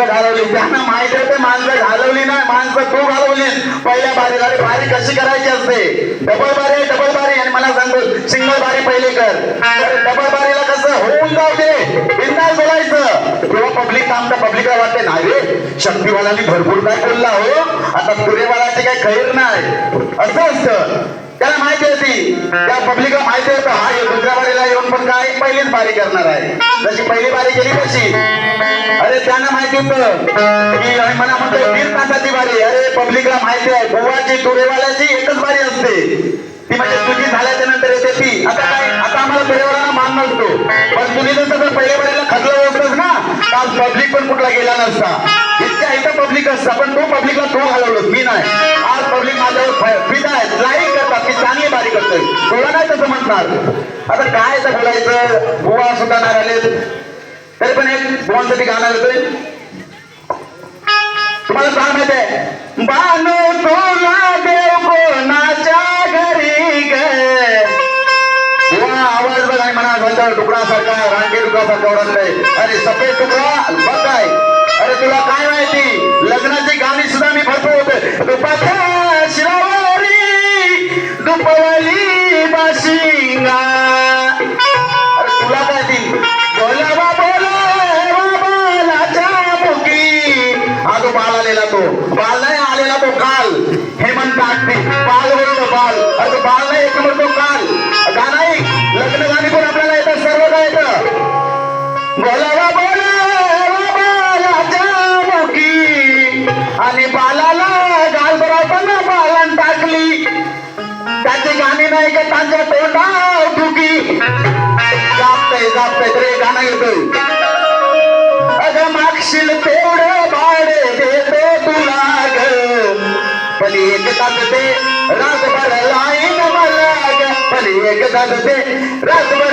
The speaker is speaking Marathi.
माणसं घालवली. त्यांना माहिती आहे ते माणसं घालवली नाही. माणसं तू घालवली. पहिल्या बारीला बारी कशी करायची असते? डबल बारी डबल बारी. आणि मला सांगतो सिंगल बारी पहिले कर. डबल बारीला कसं होऊन जाते? बिंदास बोलायचं किंवा पब्लिक काम तर पब्लिकला वाटते. नाही शक्तीवालांनी भरपूर काय बोलला हो? आता पुरेवालाची काही खैर नाही. असं असतं. त्याला माहिती होती त्या पब्लिकला माहिती होतं हा पहिलीच बारी करणार आहे. जशी पहिली बारी केली तशी. अरे त्यांना माहिती होतं की मला म्हणतो दीड तासाची बारी अरे पब्लिकला माहिती आहे गोवाची तुरेवाल्याची एकच बारी असते. ती म्हणजे तुझी झाल्याच्यानंतर येते ती. आता काय आता आम्हाला तुरेवाल्यांना मान नसतो. पण तुम्ही जर जर पहिल्या बारीला खतलं होतच ना काल पब्लिक पण कुठला गेला नसता. इतक्या इथं पब्लिक असता पण तो पब्लिकला तो घालवलं मी नाही. आज पब्लिक माझ्यावर फिदा आहे. लाईक करतात चांगली बारी करतोय. तुला नाही तसं म्हणणार. आता काय तर बोलायचं? बुवा सुद्धा नाही आले. तरी पण एक बुवांसाठी गाणं येतोय. तुम्हाला सांग माहिती आहे. बानो तुला देव कोणाच्या घरी ग? बुवा आवाज बघ आणि म्हणा घंटाळ तुकडासारखा रांगे तुकडासारखा ओढतलाय अरे सफेद तुकडा बघ काय अरे तुला काय माहिती? लग्नाची गाणी सुद्धा मी भरपूर बाल अर्थ बाल नाही एक म्हणतो काल. गाणं ऐक लग्न गाणी पण आपल्याला येतं सर्व काय येतं बोलावा बोला बालाच्या मुखी आणि बालाला गाल बरोबर बालन टाकली. त्याची गाणी नाही का त्यांच्या तोंडा ठुकी. जापतय जापतय तरी गाणं येतोय. अगं मागशील तेवढं भाडे देतो तुला ग पण एक तास ते रातभर लाईन मला ग पण एक तास ते रातभर लाईन